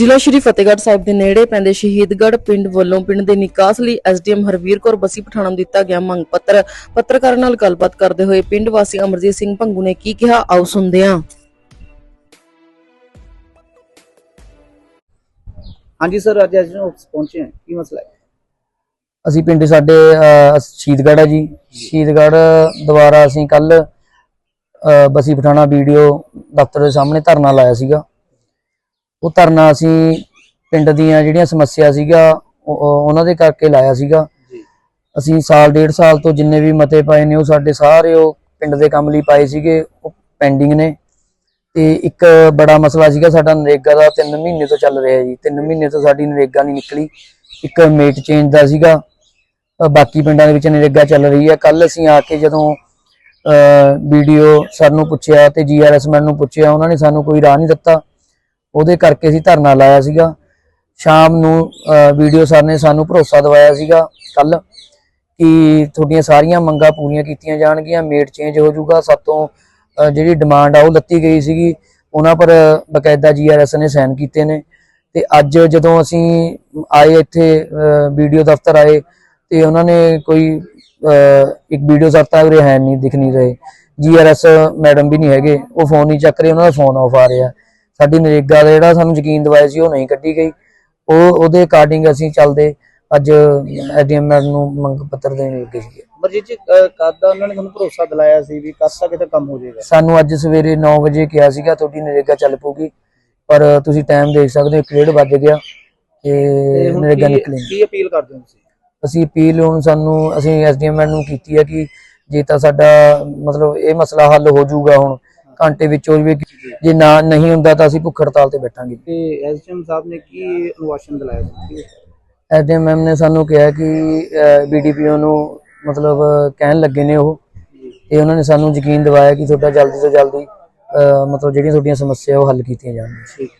ਜ਼ਿਲ੍ਹਾ ਸ਼੍ਰੀ ਫਤਿਹਗੜ੍ਹ ਸਾਹਿਬ ਦੇ ਨੇੜੇ ਪੈਂਦੇ ਸ਼ਹੀਦਗੜ੍ਹ ਪਿੰਡ ਵੱਲੋਂ ਪਿੰਡ ਦੇ ਨਿਕਾਸ ਲਈ ਐਸਡੀਐਮ ਹਰਵੀਰ ਕੌਰ ਬਸੀ ਪਠਾਣਾ ਨੂੰ ਦਿੱਤਾ ਗਿਆ ਮੰਗ ਪੱਤਰ। ਪੱਤਰਕਾਰਾਂ ਨਾਲ ਗੱਲਬਾਤ ਕਰਦੇ ਹੋਏ ਪਿੰਡ ਵਾਸੀ ਅਮਰਜੀਤ ਸਿੰਘ ਭੰਗੂ ਨੇ ਕੀ ਕਿਹਾ ਆਓ ਸੁਣਦੇ ਹਾਂ। ਹਾਂਜੀ ਸਰ ਅੱਜ ਅੱਜ ਨੂੰ ਪਹੁੰਚੇ ਹਾਂ। ਕੀ ਮਸਲਾ ਹੈ? ਅਸੀਂ ਪਿੰਡ ਸਾਡੇ ਅਹ, ਸ਼ਹੀਦਗੜ੍ਹ ਆ ਜੀ। ਸ਼ਹੀਦਗੜ੍ਹ ਦੁਬਾਰਾ ਅਸੀਂ ਕੱਲ ਬਸੀ ਪਠਾਣਾ ਵੀਡੀਓ ਦਫ਼ਤਰ ਦੇ ਸਾਹਮਣੇ ਧਰਨਾ ਲਾਇਆ ਸੀਗਾ। ਉਹ ਧਰਨਾ ਅਸੀਂ ਪਿੰਡ ਦੀਆਂ ਜਿਹੜੀਆਂ ਸਮੱਸਿਆ ਸੀਗਾ ਉਹ- ਉਹ- ਉਹਨਾਂ ਦੇ ਕਰਕੇ ਲਾਇਆ ਸੀਗਾ। ਅਸੀਂ ਸਾਲ ਡੇਢ ਸਾਲ ਤੋਂ ਜਿੰਨੇ ਵੀ ਮਤੇ ਪਾਏ ਨੇ ਉਹ ਸਾਡੇ ਸਾਰੇ ਉਹ ਪਿੰਡ ਦੇ ਕੰਮ ਲਈ ਪਾਏ ਸੀਗੇ ਉਹ ਪੈਂਡਿੰਗ ਨੇ। ਤੇ ਇੱਕ ਬੜਾ ਮਸਲਾ ਸੀਗਾ ਸਾਡਾ ਨਰੇਗਾ ਦਾ 3 ਮਹੀਨੇ ਤੋਂ ਚੱਲ ਰਿਹਾ ਜੀ। 3 ਮਹੀਨੇ ਤੋਂ ਸਾਡੀ ਨਰੇਗਾ ਨਹੀਂ ਨਿਕਲੀ। ਇੱਕ ਮੇਟ ਚੇਂਜ ਦਾ ਸੀਗਾ। ਬਾਕੀ ਪਿੰਡਾਂ ਦੇ ਵਿੱਚ ਨਰੇਗਾ ਚੱਲ ਰਹੀ ਹੈ। ਕੱਲ ਅਸੀਂ ਆ ਕੇ ਜਦੋਂ ਵੀਡੀਓ ਸਰ ਨੂੰ ਪੁੱਛਿਆ ਤੇ ਜੀਆਰਐਸ ਮੈਨ ਨੂੰ ਪੁੱਛਿਆ ਉਹਨਾਂ ਨੇ ਸਾਨੂੰ ਕੋਈ ਰਾਹ ਨਹੀਂ ਦਿੱਤਾ। ਉਹਦੇ ਕਰਕੇ ਅਸੀਂ ਧਰਨਾ ਲਾਇਆ ਸੀਗਾ। ਸ਼ਾਮ ਨੂੰ ਵੀਡੀਓ ਸਰ ਨੇ ਸਾਨੂੰ ਭਰੋਸਾ ਦਿਵਾਇਆ ਸੀਗਾ ਕੱਲ ਕਿ ਤੁਹਾਡੀਆਂ ਸਾਰੀਆਂ ਮੰਗਾਂ ਪੂਰੀਆਂ ਕੀਤੀਆਂ ਜਾਣਗੀਆਂ ਮੇਟ ਚੇਂਜ ਹੋ ਜਾਊਗਾ, ਸਾਤੋਂ ਜਿਹੜੀ ਡਿਮਾਂਡ ਆ ਉਹ ਲੱਤੀ ਗਈ ਸੀਗੀ। ਉਹਨਾਂ ਪਰ ਬਕਾਇਦਾ ਜੀਆਰਐਸ ਨੇ ਸਾਈਨ ਕੀਤੇ ਨੇ। ਤੇ ਅੱਜ ਜਦੋਂ ਅਸੀਂ ਆਏ ਇੱਥੇ ਵੀਡੀਓ ਦਫ਼ਤਰ ਆਏ, ਤੇ ਉਹਨਾਂ ਨੇ ਕੋਈ ਇੱਕ ਵੀਡੀਓ ਦਫ਼ਤਰ ਉਰੇ ਹੈ ਨਹੀਂ ਦਿਖ ਨਹੀਂ ਰਹੇ। ਜੀਆਰਐਸ ਮੈਡਮ ਵੀ ਨਹੀਂ ਹੈਗੇ, ਉਹ ਫੋਨ ਨਹੀਂ ਚੱਕ ਰਹੇ, ਉਹਨਾਂ ਦਾ ਫੋਨ ਆਫ ਆ ਰਿਹਾ। ਸਾਡੀ ਨਰੇਗਾ ਦਾ ਜਿਹੜਾ ਸਾਨੂੰ ਯਕੀਨ ਦਿਵਾਇਆ ਸੀ ਉਹ ਨਹੀਂ ਕੱਢੀ ਗਈ। ਉਹ ਉਹਦੇ ਅਕਾਰਡਿੰਗ ਅਸੀਂ ਚੱਲਦੇ ਅੱਜ ਐਡੀਐਮ ਮੈਡਮ ਨੂੰ ਮੰਗ ਪੱਤਰ ਦੇਣ ਲੱਗੇ ਸੀ ਮਰਜੀਤ ਜੀ ਕਦ ਦਾ ਉਹਨਾਂ ਨੇ ਤੁਹਾਨੂੰ ਭਰੋਸਾ ਦਿਲਾਇਆ ਸੀ ਵੀ ਕਦ ਤੱਕ ਇਹ ਕੰਮ ਹੋ ਜਾਏਗਾ? ਸਾਨੂੰ ਅੱਜ ਸਵੇਰੇ 9 ਵਜੇ ਕਿਹਾ ਸੀਗਾ ਤੁਹਾਡੀ ਨਰੇਗਾ ਚੱਲ ਪਊਗੀ ਪਰ ਤੁਸੀਂ ਟਾਈਮ ਦੇਖ ਸਕਦੇ ਹੋ 1:30 ਵੱਜ ਗਿਆ ਤੇ ਨਰੇਗਾ ਨਿਕਲੀ। ਕੀ ਅਪੀਲ ਕਰਦੇ ਹੋ ਤੁਸੀਂ? ਅਸੀਂ ਅਪੀਲ ਹੁਣ ਸਾਨੂੰ ਅਸੀਂ ਐਸਡੀਐਮ ਨੂੰ ਕੀਤੀ ਹੈ ਕਿ ਜੇ ਤਾਂ ਸਾਡਾ ਮਤਲਬ ਇਹ ਮਸਲਾ ਹੱਲ ਹੋ ਜਾਊਗਾ ਹੁਣ ਘੰਟੇ ਵਿੱਚ ਜਾਵੇ ਜੇ ਨਾ ਨਹੀਂ ਹੁੰਦਾ ਤਾਂ ਅਸੀਂ ਭੁੱਖ ਹੜਤਾਲ ਤੇ ਬੈਠਾਂਗੇ। ਤੇ ਐਸਡੀਐਮ ਸਾਹਿਬ ਨੇ ਕੀ ਅਨੁਵਾਸ਼ਨ ਦਿਲਾਇਆ ਸੀ? ਐਸਡੀਐਮ ਮੈਮ ਨੇ ਸਾਨੂੰ ਕਿਹਾ ਕਿ ਬੀਡੀਪੀਓ ਨੂੰ ਮਤਲਬ ਕਹਿਣ ਲੱਗੇ ਨੇ ਉਹ। ਤੇ ਉਹਨਾਂ ਨੇ ਸਾਨੂੰ ਯਕੀਨ ਦਿਵਾਇਆ ਕਿ ਤੁਹਾਡਾ ਜਲਦੀ ਤੋਂ ਜਲਦੀ ਮਤਲਬ ਜਿਹੜੀਆਂ ਤੁਹਾਡੀਆਂ ਸਮੱਸਿਆ ਉਹ ਹੱਲ ਕੀਤੀਆਂ ਜਾਣਗੀਆਂ ਠੀਕ।